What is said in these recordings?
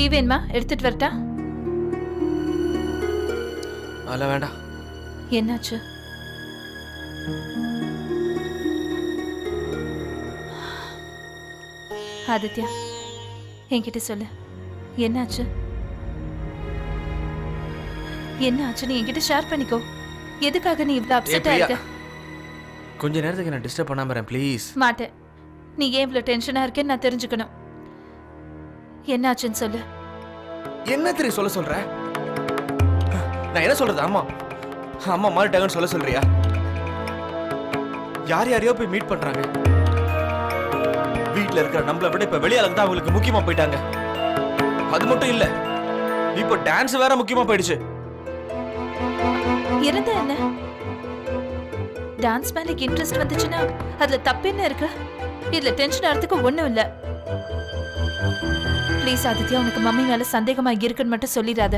Tea வேணுமா? எடுத்துட்டு வரட்டா? அதெல்லாம் வேண்டாம். என்னாச்சு? ஆதித்யா என்கிட்ட சொல்லு. என்னாச்சு? என்ன ஆச்சுன்னு என்கிட்ட ஷேர் பண்ணிக்கோ. எதுக்காக நீ இவ்வளவு அப்செட்டா. இருக்க? கொஞ்ச நேரத்துக்கு நான் டிஸ்டர்ப் பண்ணாம ப்ளீஸ் மாட்டேன். நீ ஏன் இவ்வளவு டென்ஷனா இருக்கேன்னு நான் தெரிஞ்சுக்கணும். என்னாச்சுன்னு சொல்லு. என்ன தெரியும் சொல்ல சொல்ற? நான் என்ன சொல்றது? அம்மா. அம்மா மாறிட்டாங்கன்னு சொல்ல சொல்றியா? யார் யாரையோ போய் மீட் பண்றாங்க. வீட்ல இருக்கிற நம்மளை விட இப்ப வெளியாளுங்க தான் அவங்களுக்கு முக்கியமா போயிட்டாங்க. அது மட்டும் இல்ல இப்போ டான்ஸ் வேற முக்கியமா போயிடுச்சு. இருந்தா என்ன? டான்ஸ் மேல இன்ட்ரெஸ்ட் வந்துச்சுன்னா அதுல தப்பு என்ன இருக்கு? இதுல டென்ஷன் ஆகிறதுக்கு ஒண்ணும் இல்ல. ப்ளீஸ் ஆதித்யா உனக்கு மம்மி மேல சந்தேகமா இருக்குன்னு மட்டும் சொல்லிடாத.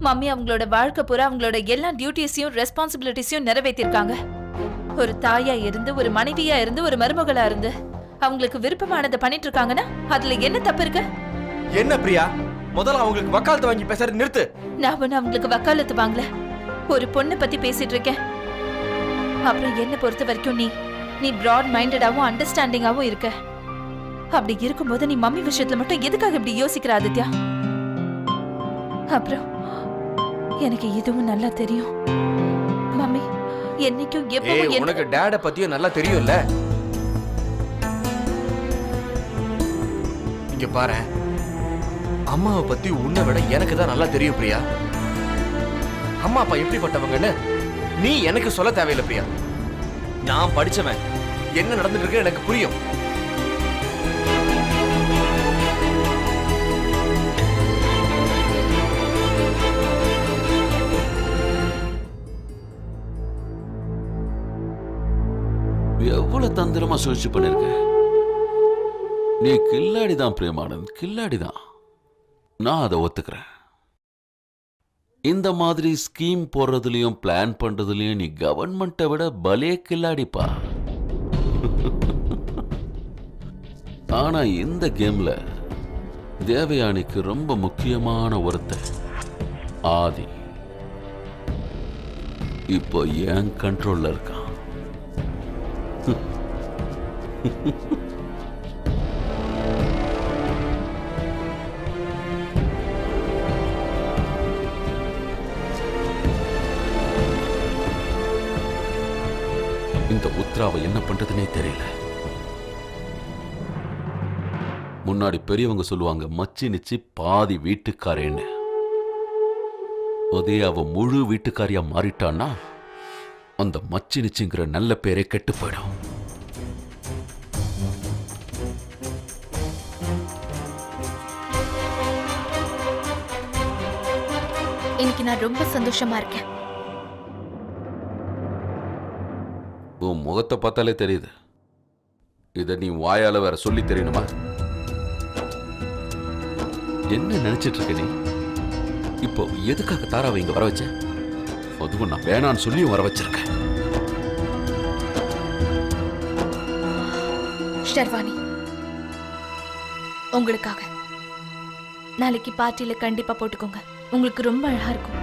மம்மி அவங்களோட வாழ்க்கை பூரா அவங்களோட எல்லா டியூட்டிஸையும் ரெஸ்பான்சிபிலிட்டிஸையும் நிறைவேற்றிருக்காங்க. ஒரு தாயா இருந்து ஒரு மனைவியா இருந்து ஒரு மருமகளா இருந்து அவங்களுக்கு விருப்பமானதை பண்ணிட்டு இருக்காங்கன்னா அதுல என்ன தப்பு இருக்கு? என்ன பிரியா? முதல்ல அவங்களுக்கு வக்காலத்து வாங்கி பேசுறது நிறுத்து. நான் ஒண்ணு அவங்களுக்கு வக்காலத்து வாங்கல. ஒரு பொண்ணை பத்தி பேசிட்டு இருக்கேன். அப்புறம் என்ன பொறுத்த வரைக்கும் நீ நீ பிராட் மைண்டடாவும் அண்டர்ஸ்டாண்டிங்காவும் இருக்க. அப்படி இருக்கும்போது நீ மம்மி விஷயத்துல மட்டும் எதுக்காக இப்படி யோசிக்கிற ஆதித்யா? அப்புறம் எனக்கு இதுவும் நல்லா தெரியும். மம்மி என்னைக்கும் எப்பவும் உனக்கு டேட பத்தியும் நல்லா தெரியும்ல? இங்க பாரு. அம்மாவை பத்தி உன்னை விட எனக்கு தான் நல்லா தெரியும் பிரியா. அம்மா அப்பா எப்படிப்பட்டவங்கன்னு நீ எனக்கு சொல்ல தேவையில்லை பிரியா. நான் படிச்சவன். என்ன நடந்துட்டு இருக்கு எனக்கு புரியும். எவ்வளவு தந்திரமா சூழ்ச்சி பண்ணிருக்க? நீ கில்லாடி தான் பிரேமானந்த் கில்லாடி தான் நான் அதை ஒத்துக்கிறேன். இந்த மாதிரி ஸ்கீம் போடுறதுலயும் பிளான் பண்றதுலயும் நீ கவர்மெண்ட்டை விட பலே கில்லாடிப்பா. ஆனா இந்த கேம்ல தேவயானிக்கு ரொம்ப முக்கியமான ஒருத்தன் ஆதி. இப்போ என் கண்ட்ரோல்ல இருக்கான்? இந்த உத்ராவை என்ன பண்றதுனே தெரியல. முன்னாடி பெரியவங்க சொல்லுவாங்க மச்சி நிச்சி பாதி வீட்டுக்காரேன்னு. அதே அவ முழு வீட்டுக்காரியா மாறிட்டான்னா அந்த மச்சி நிச்சிங்கிற நல்ல பேரே கெட்டு போயிடும். இன்னைக்கு நான் ரொம்ப சந்தோஷமா இருக்கேன். உன் முகத்தை பார்த்தாலே தெரியுது. இதை நீ வாயால வேற சொல்லி தெரியணுமா? என்ன நினைச்சிட்டு இருக்க நீ? இப்போ எதுக்காக தாராவை இங்க வர வச்ச? அதுவும் நான் வேணான்னு சொல்லியும் வர வச்சிருக்கேன் ஷர்வானி உங்களுக்காக. நாளைக்கு பார்ட்டியில கண்டிப்பா போட்டுக்கோங்க. உங்களுக்கு ரொம்ப அழகா இருக்கும்.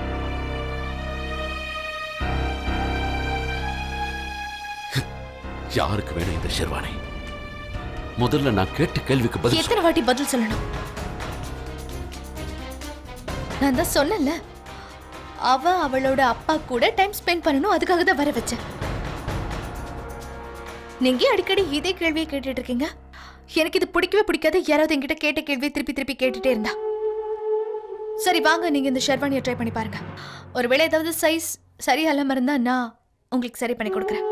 யாருக்கு வேணும் இந்த ஷெர்வானி? முதல்ல நான் கேட்ட கேள்விக்கு பதில் எத்தனை வாட்டி பதில் சொல்லணும்? நான் தான் சொன்னல அவ அவளோட அப்பா கூட டைம் ஸ்பெண்ட் பண்ணணும் அதுக்காக தான் வர வச்சேன். நீங்க அடிக்கடி இதே கேள்வியை கேட்டுட்டு இருக்கீங்க? எனக்கு இது பிடிக்கவே பிடிக்காது. யாராவது என்கிட்ட கேட்ட கேள்வியை திருப்பி திருப்பி கேட்டுட்டே இருந்தா. சரி வாங்க நீங்க இந்த ஷெர்வானியை ட்ரை பண்ணி பாருங்க. ஒருவேளை ஏதாவது சைஸ் சரியா இல்லாம இருந்தா நான் உங்களுக்கு சரி பண்ணி கொடுக்குறேன்.